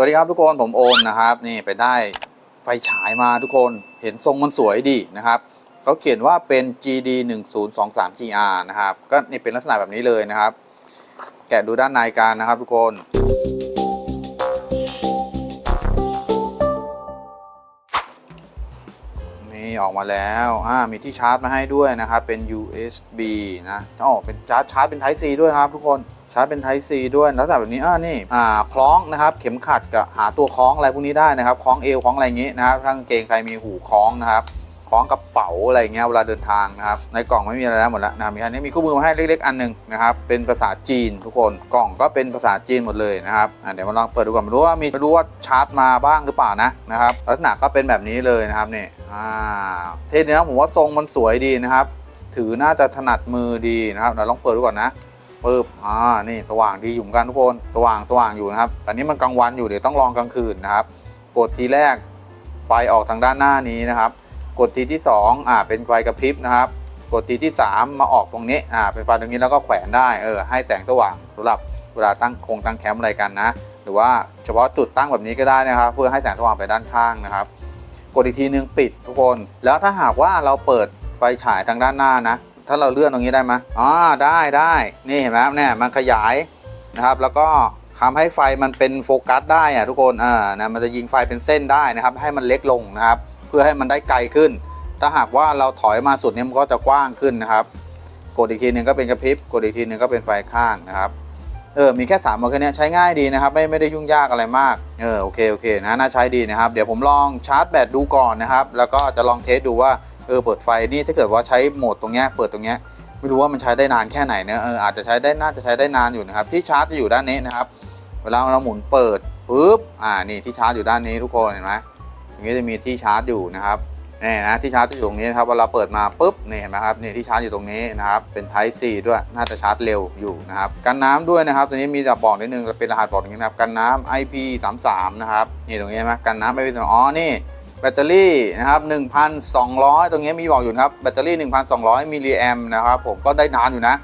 วัสดีครับทุกคนผมโอมนะครับนี่ไปได้ไฟฉายมาทุกคนเห็นทรงมันสวยดีนะครับเขาเขียนว่าเป็น GD 1 0 2 3 GR นะครับ ก็นี่เป็นลักษณะแบบนี้เลยนะครับ แกะดูด้านในกันนะครับทุกคน ออกมาแล้วอ่ามีที่ชาร์จมาให้ด้วยนะครับ เป็น USB นะอ๋อเป็นชาร์จชาร์จเป็น Type C ด้วยครับทุกคนชาร์จเป็น Type C ด้วยลักษณะแบบนี้อ่านี่อ่าคล้องนะครับ เข็มขัดกับหาตัวคล้องอะไรพวกนี้ได้นะครับคล้องเอวคล้องอะไรอย่างงี้นะครับถ้ากางเกงใครมีหูคล้องนะครับ คล้องกระเป๋าอะไรเงี้ยเวลาเดินทางนะครับในกล่องไม่มีอะไรแล้วหมดแล้วนะมีอันนี้มีคู่มือมาให้เล็กๆอันหนึ่งนะครับเป็นภาษาจีนทุกคนกล่องก็เป็นภาษาจีนหมดเลยนะครับเดี๋ยวมาลองเปิดดูก่อนไม่รู้ว่ามีไม่รู้ว่าชาร์จมาบ้างหรือเปล่านะนะครับลักษณะก็เป็นแบบนี้เลยนะครับนี่อ่าเท่ดีนะผมว่าทรงมันสวยดีนะครับ ถือน่าจะถนัดมือดีนะครับเดี๋ยวลองเปิดดูก่อนนะปึ๊บอ่านี่สว่างดีอยู่เหมือนกันทุกคนสว่างสว่างอยู่นะครับแต่นี้มันกลางวันอยู่เดี๋ยวต้องลองกลางคืนนะครับกดทีแรกไฟออกทางด้านหน้านี้นะครับ กดทีที่2อ่าเป็นไฟกระพริบนะครับ กดทีที่ 3 มาออกตรงนี้อ่าเป็นไฟตรงนี้แล้วก็แขวนได้เออให้แสงสว่างสำหรับเวลาตั้งโครงตั้งแคมป์อะไรกันนะ หรือว่าเฉพาะจุดตั้งแบบนี้ก็ได้นะครับ เพื่อให้แสงสว่างไปด้านข้างนะครับ กดอีกทีนึงปิดทุกคน แล้วถ้าหากว่าเราเปิดไฟฉายทางด้านหน้านะ ถ้าเราเลื่อนตรงนี้ได้ไหมอ๋อได้ได้นี่เห็นไหมครับเนี่ยมันขยายนะครับ แล้วก็ทำให้ไฟมันเป็นโฟกัสได้อะทุกคนอ่านะมันจะยิงไฟเป็นเส้นได้นะครับ ให้มันเล็กลงนะครับ เพื่อให้มันได้ไกลขึ้น ถ้าหากว่าเราถอยมาสุดเนี่ยมันก็จะกว้างขึ้นนะครับ กดอีกทีหนึ่งก็เป็นกระพริบกดอีกทีหนึ่งก็เป็นไฟข้างนะครับเออมีแค่3ามโมดแค่เนี้ยใช้ง่ายดีนะครับ ไม่ไม่ได้ยุ่งยากอะไรมากเออโอเคโอเคนะน่าใช้ดีนะครับ เดี๋ยวผมลองชาร์จแบตดูก่อนนะครับ แล้วก็จะลองเทสดูว่าเออเปิดไฟนี่ถ้าเกิดว่าใช้โหมดตรงเนี้ยเปิดตรงเนี้ยไม่รู้ว่ามันใช้ได้นานแค่ไหนเนะเอออาจจะใช้ได้น่าจะใช้ได้นานอยู่นะครับ ที่ชาร์จจะอยู่ด้านนี้นะครับ เวลาเราหมุนเปิดปุ๊บอ่านี่ที่ชาร์จอยู่ด้านนี้ทุกคนเห็นไหม ตรงนี้จะมีที่ชาร์จอยู่นะครับนี่นะที่ชาร์จจะอยู่ตรงนี้นะครับเวลาเปิดมาปุ๊บนี่เห็นไหมครับนี่ที่ชาร์จอยู่ตรงนี้นะครับเป็น Type C ด้วยน่าจะชาร์จเร็วอยู่นะครับกันน้ำด้วยนะครับตัวนี้มีจะบอกนิดนึงจะเป็นรหัสบอกอย่างนี้นะครับกันน้ำ IP 3 3นะครับนี่ตรงนี้นไหมกันน้ำ IP 3อ๋อนี่แบตเตอรี่นะครับ1,200 ตรงนี้มีบอกอยู่ครับแบตเตอรี่ 1,200 มิลลิแอมนะครับผมก็ได้นานอยู่นะ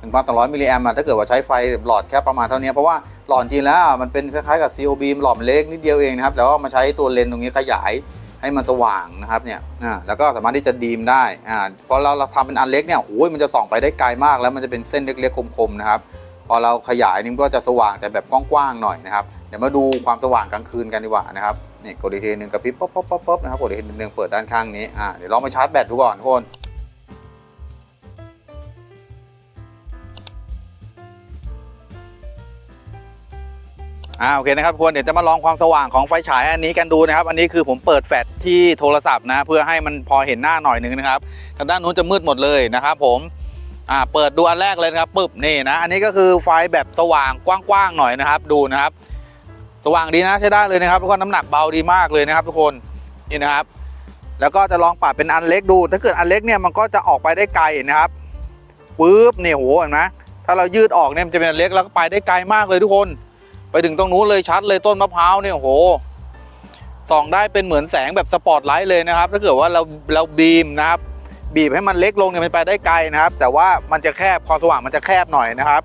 1,200 มิลลิแอมอะถ้าเกิดว่าใช้ไฟหลอดแค่ประมาณเท่านี้เพราะว่า หลอดจริงแล้วมันเป็นคล้ายๆกับ COB หลอดมันเล็กนิดเดียวเองนะครับแต่ว่ามาใช้ตัวเลนส์ตรงนี้ขยายให้มันสว่างนะครับเนี่ยอ่าแล้วก็สามารถที่จะดีมได้อ่าพอเราเราทำเป็นอันเล็กเนี่ยโอ้ยมันจะส่องไปได้ไกลมาก แล้วมันจะเป็นเส้นเล็กๆคมๆนะครับพอเราขยายนี่ก็จะสว่างแต่แบบกว้างๆหน่อยนะครับเดี๋ยวมาดูความสว่างกลางคืนกันดีกว่านะครับนี่กดอีกทีหนึ่งกระพริบป๊อปป๊อปป๊อปป๊อปนะครับกดอีกทีหนึ่งเปิดด้านข้างนี้อ่าเดี๋ยวลองมาชาร์จแบตดูก่อนทุกคน อ่าโอเคนะครับทุกคนเดี๋ยวจะมาลองความสว่างของไฟฉายอันนี้กันดูนะครับ อันนี้คือผมเปิดแฟลชที่โทรศัพท์นะ เพื่อให้มันพอเห็นหน้าหน่อยหนึงนะครับทางด้านนู้นจะมืดหมดเลยนะครับผมอ่าเปิดดูอันแรกเลยนะครับปึ๊บนี่นะ อันนี้ก็คือไฟแบบสว่างกว้างๆหน่อยนะครับ ดูนะครับ สว่างดีนะใช้ได้เลยนะครับแล้วก็น้ำหนักเบาดีมากเลยนะครับ ทุกคนนี่นะครับ แล้วก็จะลองปรับเป็นอันเล็กดู ถ้าเกิดอันเล็กเนี่ยมันก็จะออกไปได้ไกลนะครับปึ๊บเนี่ยโหเห็นไหมถ้าเรายืดออกเนี่ยมันจะเป็นอันเล็กแล้วก็ไปได้ไกลมากเลยทุกคน ไปถึงตรงนู้นเลยชัดเลยต้นมะพร้าวเนี่ยโอ้โหส่องได้เป็นเหมือนแสงแบบสปอตไลท์เลยนะครับ ถ้าเกิดว่าเราเราบีมนะครับ บีบให้มันเล็กลงเนี่ยมันไปได้ไกลนะครับ แต่ว่ามันจะแคบความสว่างมันจะแคบหน่อยนะครับ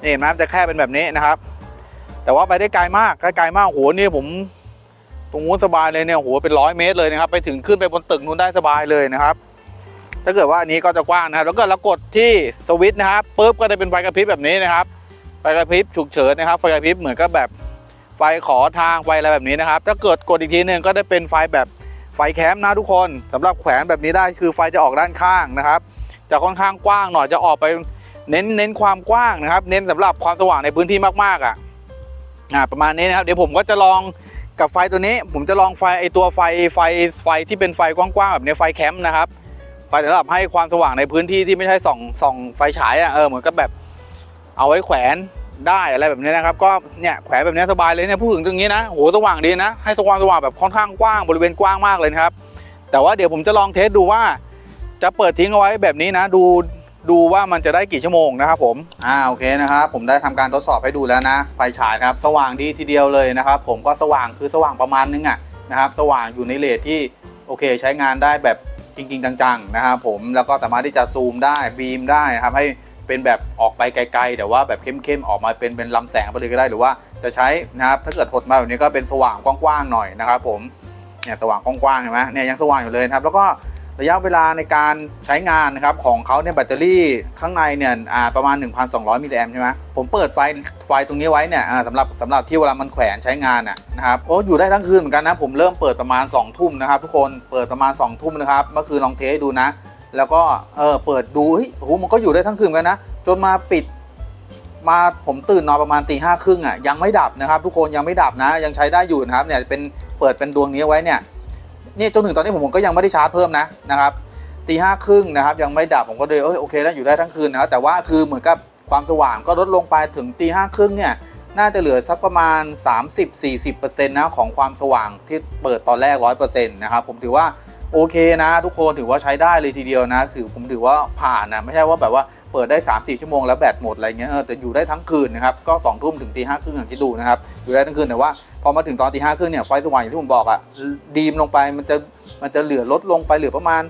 นี่เห็นไหมมันจะแคบเป็นแบบนี้นะครับ แต่ว่าไปได้ไกลมากไกลมากโอ้โหนี่ผมตรงนู้นสบายเลยเนี่ยโอ้โหเป็นร้อยเมตรเลยนะครับ ไปถึงขึ้นไปบนตึกนู้นได้สบายเลยนะครับ ถ้าเกิดว่าอันนี้ก็จะกว้างนะครับ แล้วก็เรากดที่สวิตช์นะครับปุ๊บก็จะเป็นไฟกระพริบแบบนี้นะครับ ไฟกระพริบฉุกเฉินนะครับไฟกระพริบเหมือนกับแบบไฟขอทางไฟอะไรแบบนี้นะครับ ถ้าเกิดกดอีกทีหนึ่งก็ได้เป็นไฟแบบไฟแคมป์นะทุกคนสำหรับแขวนแบบนี้ได้คือไฟจะออกด้านข้างนะครับจะค่อนข้างกว้างหน่อยจะออกไปเน้นเน้นความกว้างนะครับ เน้นสำหรับความสว่างในพื้นที่มากๆอะอ่าประมาณนี้นะครับ เดี๋ยวผมก็จะลองกับไฟตัวนี้ ผมจะลองไฟไอตัวไฟไฟไฟที่เป็นไฟกว้างๆแบบนี้ไฟแคมป์นะครับไฟสำหรับให้ความสว่างในพื้นที่ที่ไม่ใช่ส่องส่องไฟฉายอะเออเหมือนกับแบบ เอาไว้แขวนได้อะไรแบบนี้นะครับ ก็เนี่ยแขวนแบบนี้สบายเลยเนี่ยพูดถึงตรงนี้นะโหสว่างดีนะ ให้สว่างสว่างแบบค่อนข้างกว้างบริเวณกว้างมากเลยครับ แต่ว่าเดี๋ยวผมจะลองเทสดูว่าจะเปิดทิ้งเอาไว้แบบนี้นะ ดูดูว่ามันจะได้กี่ชั่วโมงนะครับผมอ่าโอเคนะครับผมได้ทำการทดสอบให้ดูแล้วนะ ไฟฉายครับ สว่างดีทีเดียวเลยนะครับ ผมก็สว่างคือสว่างประมาณนึงอะนะครับ สว่างอยู่ในเลทที่โอเค ใช้งานได้แบบจริง ๆ จังๆนะครับผมแล้วก็สามารถที่จะซูมได้บีมได้ครับให้ เป็นแบบออกไปไกลๆ แต่ว่าแบบเข้มๆ ออกมาเป็นเป็นลำแสงไปเลยก็ได้หรือว่าจะใช้นะครับถ้าเกิดหดมาแบบนี้ก็เป็นสว่างกว้างๆหน่อยนะครับผมเนี่ยสว่างกว้างๆเห็นไหมเนี่ยยังสว่างอยู่เลยครับแล้วก็ระยะเวลาในการใช้งานนะครับของเขาเนี่ยแบตเตอรี่ข้างในเนี่ยอ่าประมาณ 1,200 มิลลิแอมใช่ไหมผมเปิดไฟไฟตรงนี้ไว้เนี่ยอ่าสำหรับสำหรับที่เวลามันแขวนใช้งานน่ะนะครับโอ้อยู่ได้ทั้งคืนเหมือนกันนะผมเริ่มเปิดประมาณ2ทุ่มนะครับทุกคนเปิดประมาณ2ทุ่มนะครับเมื่อคืนลองเทสให้ดูนะ แล้วก็เออเปิดดูเฮ้ยโอ้โหมันก็อยู่ได้ทั้งคืนกันนะ จนมาปิดมาผมตื่นนอนประมาณตีห้าครึ่งอะยังไม่ดับนะครับ ทุกคนยังไม่ดับนะ ยังใช้ได้อยู่นะครับเนี่ยเป็นเปิดเป็นดวงนี้ไว้เนี่ยนี่จนถึงตอนนี้ผมผมก็ยังไม่ได้ชาร์จเพิ่มนะนะครับตีห้าครึ่งนะครับยังไม่ดับผมก็เลยเอยโอเคแล้วอยู่ได้ทั้งคืนนะครับแต่ว่าคือเหมือนกับความสว่างก็ลดลงไปถึงตีห้าครึ่งเนี่ยน่าจะเหลือสักประมาณ 30-40%นะของความสว่างที่เปิดตอนแรก 100%นะครับผมถือว่า โอเคนะ ทุกคนถือว่าใช้ได้เลยทีเดียวนะถือผมถือว่าผ่านนะไม่ใช่ว่าแบบว่าเปิดได้ 3 4 ชั่วโมงแล้วแบตหมดอะไรเงี้ยเออแต่อยู่ได้ทั้งคืนนะครับก็2องทุ่มถึงตีห้าครึ่งอย่างที่ดูนะครับอยู่ได้ทั้งคืนแต่ว่าพอมาถึงตอนตีห้าครึ่งเนี่ยไฟสว่างอย่างที่ผมบอกอะดีมลงไปมันจะมันจะเหลือลดลงไปเหลือประมาณ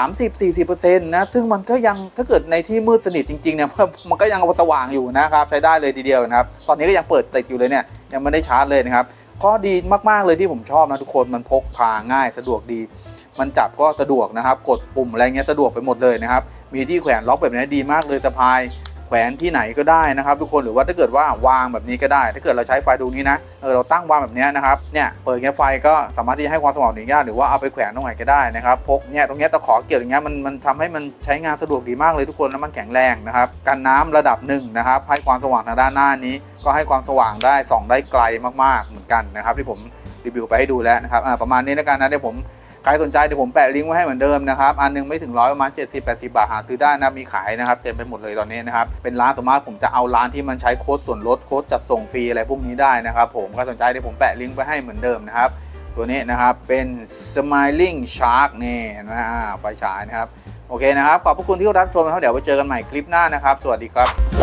30-40%นะซึ่งมันก็ยังถ้าเกิดในที่มืดสนิทจริงๆเนี่ยมันก็ยังสว่างอยู่นะครับใช้ได้เลยทีเดียวนะครับตอนนี้ก็ยังเปิดติดอยู่เลยเนี่ยยังไม่ได้ชาร์จเลยนะครับ ข้อดีมากๆเลยที่ผมชอบนะทุกคนมันพกพาง่ายสะดวกดี มันจับก็สะดวกนะครับ กดปุ่มอะไรเงี้ยสะดวกไปหมดเลยนะครับ มีที่แขวนล็อกแบบนี้ดีมากเลยสะพาย แขวนที่ไหนก็ได้นะครับทุกคนหรือว่าถ้าเกิดว่าวางแบบนี้ก็ได้ ถ้าเกิดเราใช้ไฟดวงนี้นะเออเราตั้งวางแบบนี้นะครับเนี่ยเปิดเงี้ยไฟก็สามารถที่จะให้ความสว่างหนึ่งย่าหรือว่าเอาไปแขวนตรงไหนก็ได้นะครับพกเนี่ยตรงเนี้ยตะขอเกี่ยวอย่างเงี้ยมันมันทำให้มันใช้งานสะดวกดีมากเลยทุกคนแล้วมันแข็งแรงนะครับกันน้ำระดับหนึ่งนะครับให้ความสว่างทางด้านหน้านี้ ก็ให้ความสว่างได้ส่องได้ไกลมากๆเหมือนกันนะครับที่ผมรีวิวไปให้ดูแล้วนะครับอ่าประมาณนี้แล้วกันนะเดี๋ยวผม ใครสนใจเดี๋ยวผมแปะลิงก์ไว้ให้เหมือนเดิมนะครับ อันหนึงไม่ถึงร้อยประมาณ 70 80 บาทหาซื้อได้นะ มีขายนะครับ เต็มไปหมดเลยตอนนี้นะครับ เป็นร้านสามารถผมจะเอาร้านที่มันใช้โค้ดส่วนลดโค้ดจัดส่งฟรีอะไรพวกนี้ได้นะครับผมใครสนใจเดี๋ยวผมแปะลิงก์ไว้ให้เหมือนเดิมนะครับ ตัวนี้นะครับเป็น smiling shark นี่นไหมอ่าไฟฉายนะครับ โอเคนะครับ ขอบพระคุณที่รับชมนะครับ เดี๋ยวไว้เจอกันใหม่คลิปหน้านะครับ สวัสดีครับ